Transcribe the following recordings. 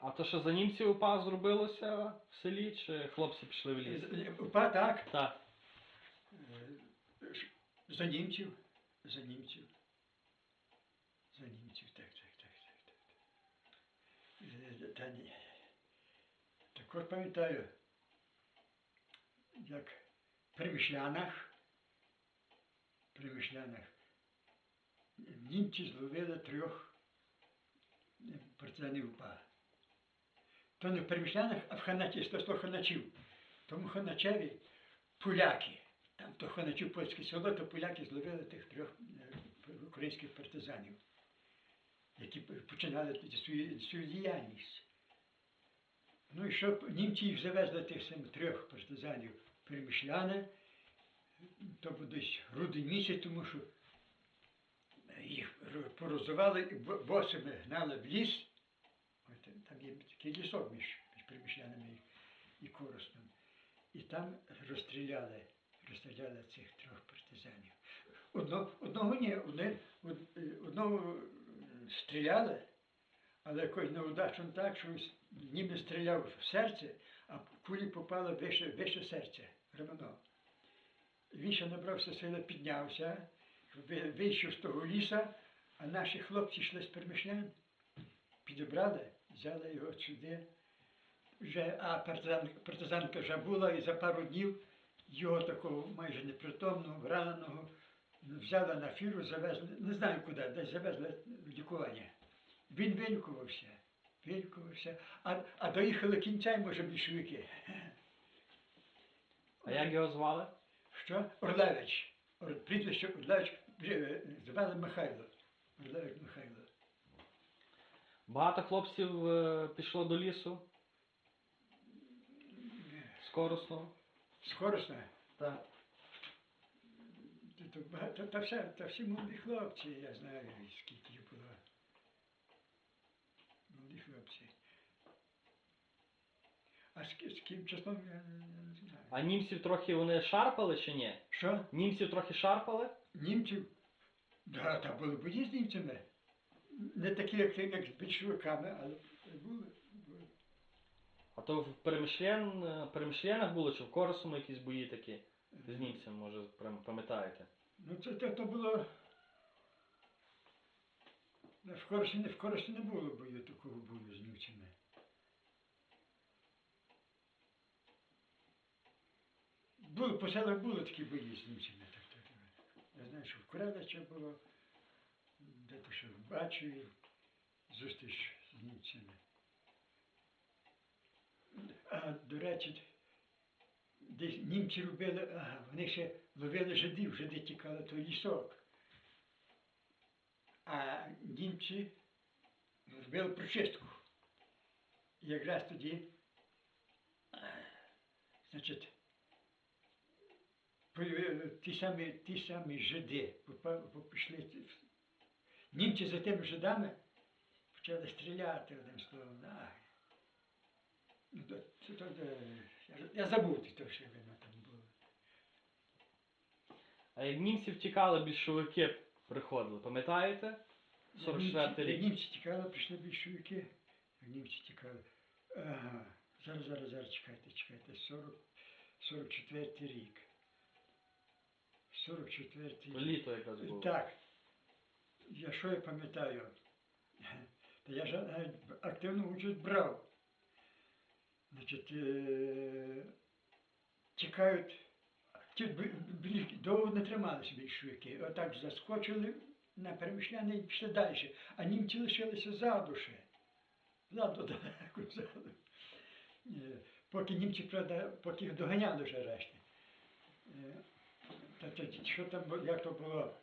А то що за німців УПА зробилося в селі, чи хлопці пішли в ліс? УПА так. Так. Е, За німців. За німців. За німців, так, так, так, так, так. Е, Та ні. Так от пам'ятаю, як при Мішлянах, при Мішлянах німці зловили трьох партизанів УПА. То не в Перемішлянах, а в Ханаті, стосо Ханачів. Тому Ханачеві поляки, там то Ханачів польське село, то поляки зловили тих трьох е, українських партизанів, які починали свою, свою діяльність. Ну і щоб німці їх завезли тих самих трьох партизанів в Перемишляне, то десь грудень місяць, тому що їх порозували і бо- босими гнали в ліс. Ось там- Там є такий лісок між, між Перемишлянами і, Коростом. І там розстріляли, розстріляли цих трьох партизанів. Одно, одного ні, одне, од- е, одного стріляли, але якось неудачно так, що ніби стріляв в серце, а кулі попали вище, вище серця, ремено. Він ще набрався сили, піднявся, вийшов з того ліса, а наші хлопці йшли з перемишлян, підібрали, взяли його сюди. Вже, а партизан, партизанка вже була, і за пару днів його такого майже непритомного, раненого, взяли на фіру, завезли, не знаю куди, десь завезли в лікування. Він вилікувався, вилікувався, а, а доїхали кінця, може, більшовики. А як його звали? Що? Орлевич. Прізвище Орлевич е, звали Михайло. Орлевич Михайло. Багато хлопців е, пішло до лісу з Коросного. Скоросна. Так. Та, та, багато- та, все, та всі молоді хлопці, я знаю, скільки їх було. Молоді хлопці. А з, ки- з ким числом я не, знаю. А німців трохи вони шарпали чи ні? Що? Німців трохи шарпали? Німців? Да, та були бої з німцями. Не такі, як, як з більшовиками, але були. були. А то в Перемишлян, е, Перемишлянах було, чи в Коросому якісь бої такі з німцями, може, прям пам'ятаєте? Ну це, це то було. Ну, В Коросі, в Коросі не було бою такого бою з німцями. Було, по селах були такі бої з німцями. Так, так, так. Я знаю, що в Курелича було, де то ще в Бачеві зустріч з німцями. А, до речі, десь німці робили, ага, вони ще ловили жидів, жиди тікали той лісок. А німці робили прочистку. І якраз тоді, значить, ті самі, ті самі жиди пішли. Німці за тими жидами почали стріляти одним словом. Ну, я, забув то, що воно там було. А як німці втікали, більшовики приходили, пам'ятаєте? 44 Як рік. німці тікали, прийшли більшовики. Як німці тікали. Ага. Зараз, зараз, зараз, чекайте, чекайте. 40, 44 рік. 44 рік. Літо якраз було. Так. Я що я пам'ятаю? Та я ж навіть активну участь брав. Значить, е- тікають, ті довго не трималися більшовики. Отак заскочили на перемишляни і пішли далі. А німці лишилися ззаду ще. Ззаду далеко ззаду. Е, Поки німці, правда, поки їх доганяли вже решти. Е, що там, бу- як то було?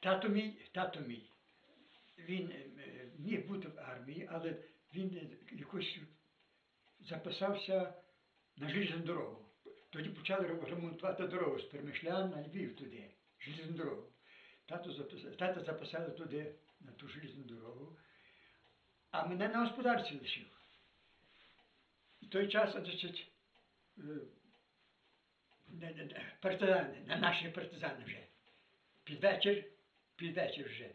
Тато мій, тато мій, він е, міг бути в армії, але він е, якось записався на железну дорогу. Тоді почали ремонтувати дорогу з Перемишлян на Львів туди, железну дорогу. Тато записав, тата записали туди, на ту железну дорогу, а мене на господарці лишив. І той час, значить, е, партизани, на наші партизани вже. Під вечір, під вечір вже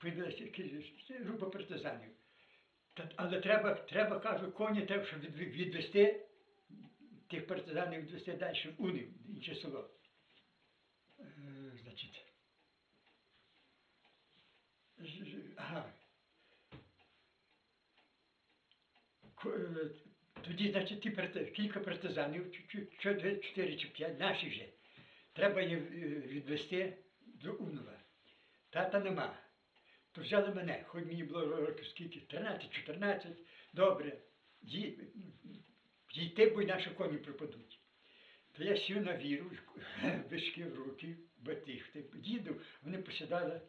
появилася група партизанів. Але треба, треба, кажу, коні треба, щоб від, відвести тих партизанів відвести далі в Унів, інше село. Е, значить. Ага. Е, Тоді, значить, ті парти- кілька партизанів, чу- чу- чо- дві, чотири чи п'ять, наших же. Треба їх е, відвести до Унова. Тата нема. То взяли мене, хоч мені було років скільки, 13-14, добре, ї- йти, бо й наші коні пропадуть. То я сів на віру, вишки в руки, батихти, їду, вони посідали,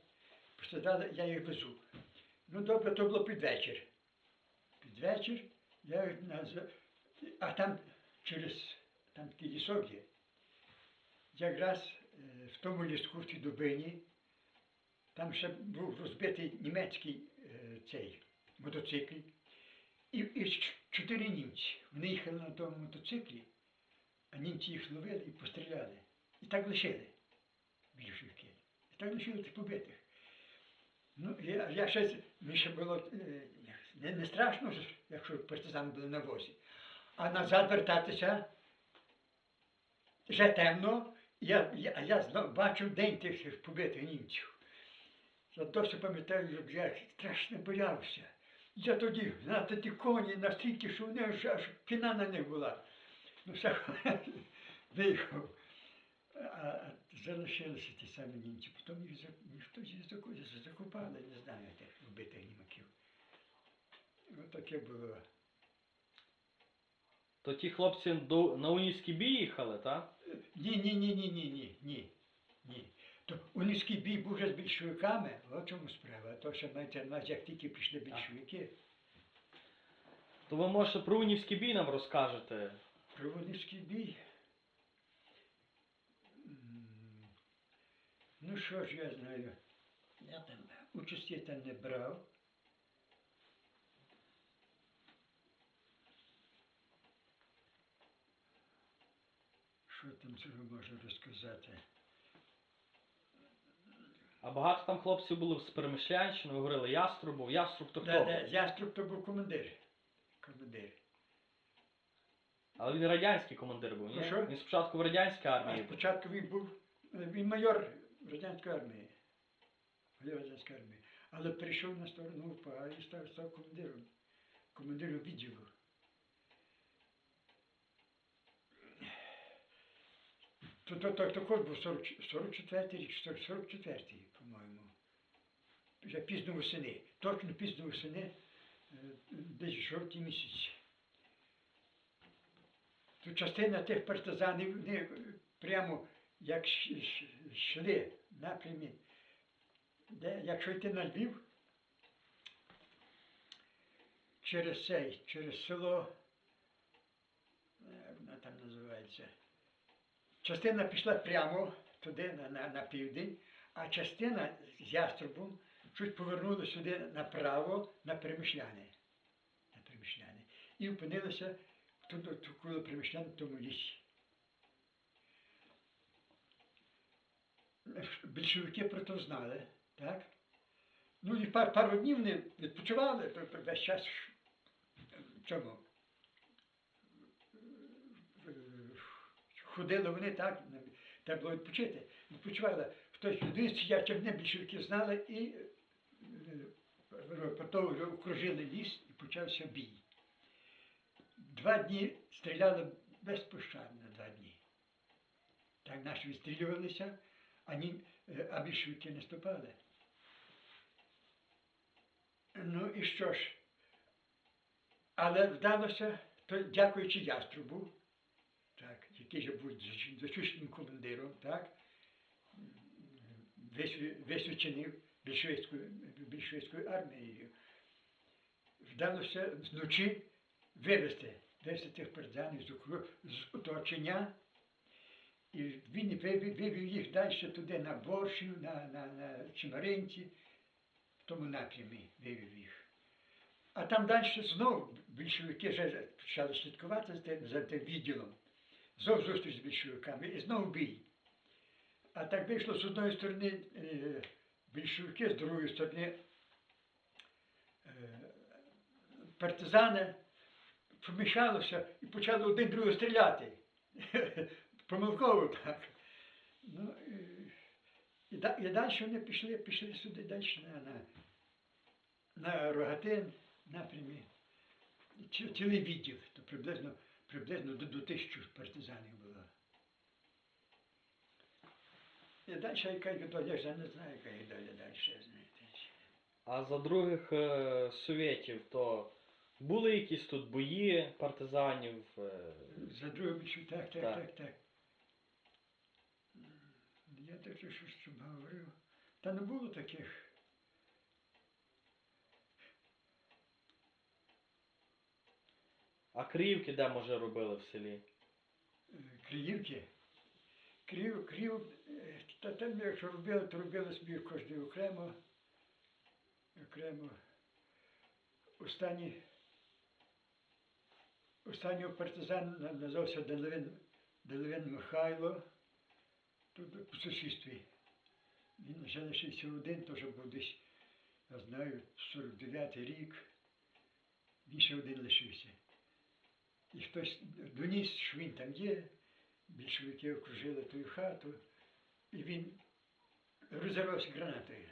посідали, я їх везу. Ну добре, то було під вечір. Під вечір я їх назв... а там через там такий лісок є. Якраз е, в тому ліску в тій дубині, там ще був розбитий німецький е, цей мотоцикл. І, і чотири німці. Вони їхали на тому мотоциклі, а німці їх зловили і постріляли. І так лишили більшовики. І так лишили тих побитих. Ну, я, я ще, мені ще було е, не, не страшно, якщо партизани були на возі. А назад вертатися вже темно, я, я, я бачив день тих побитих німців. Я досі пам'ятаю, як я страшно боявся. Я тоді, знаєте, ті коні настільки, що вони аж, аж піна на них була. Ну, все, виїхав. А, залишилися ті самі німці. Потім їх ніхто їх заку- закопали, не знаю, тих вбитих німаків. Ось таке було. То ті хлопці до, на Унівський бій їхали, так? Ні, ні, ні, ні, ні, ні, ні. То Уницький бій був вже з більшовиками, в чому справа. То, що маєте на як тільки пішли більшовики, То ви може про Унівський бій нам розкажете. про Уницький бій. Ну що ж я знаю, я там участі там не брав. Що там цього можу розказати? А багато там хлопців було з Перемишлянщини, говорили Яструбов. Яструб то хто? Да, був? да, Яструб то був командир. Командир. Але він радянський командир був, ні? Ну, що? Він спочатку в радянській А армії був. спочатку він був, е, він майор радянської армії. Майор радянської армії. Але перейшов на сторону УПА і став, став командиром. Командиром відділу. То, то, то, також був 44-й рік, 44-й, по-моєму. Вже пізно восени. Точно пізно восени, е, десь в жовтій місяці. То частина тих партизанів, вони е, прямо як йшли напрямі, де, якщо йти на Львів, через цей, через село, е, як воно там називається, частина пішла прямо туди, на, на, на південь, а частина з яструбом чуть повернула сюди направо на Перемишляни. На Перемишляни. І опинилися тут, коло Перемишлян в тому лісі. Більшовики про то знали, так? Ну і пар, пару днів вони відпочивали, весь час в цьому. е, Ходили вони так, треба було відпочити. Відпочивали. Хтось людей сидять, вони більшовики знали і е, потім вже окружили ліс і почався бій. Два дні стріляли безпощадно, два дні. Так наші відстрілювалися, а, ні, е, а більшовики не ступали. Ну і що ж? Але вдалося, то дякуючи яструбу, так, же був зач- зачущеним командиром, так, висві- висвічений більшовицькою, більшовицькою армією. Вдалося вночі вивезти, вивезти тих партизанів з, оточення. І він вивів, їх далі туди на Борщів, на, на, на Чемеринці, в тому напрямі вивів їх. А там далі знову більшовики вже почали слідкувати за тим відділом. Знов зустріч з більшовиками і знову бій. А так вийшло з одної сторони е, більшовики, з другої сторони е, партизани помішалося і почали один другого стріляти. Помилково так. Ну, і, і, і далі вони пішли, пішли сюди далі на, на, на Рогатин напрямі. Ці- Цілий відділ, то приблизно, приблизно до, до тисячі партизанів було. І далі яка доля, я не знаю, яка їх доля далі, знаєте. А за других е, совєтів, то були якісь тут бої партизанів? Е, За другу більшу, так, так, Так. так, так. Я так щось щоб говорив. Та не було таких. А Криївки де може робили в селі? Криївки. Крив, е, та там, якщо робили, то робили собі кожен окремо. Окремо. Останній, останній партизан називався Делевин, Делевин Михайло. Тут по сусідстві. Він вже лишився один, теж був десь, я знаю, 49-й рік. Він ще один лишився. І хтось доніс, що він там є, більшовики окружили ту хату, і він розірвався гранатою.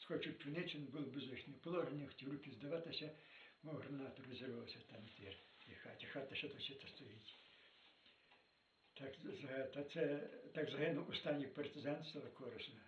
Скочив пшеницю, було безвихне положення, хотів руки здаватися, мов гранату розірвався там в тій- хаті. Хата ще та стоїть. Так, та це, так загинув останній партизан з села Коросна.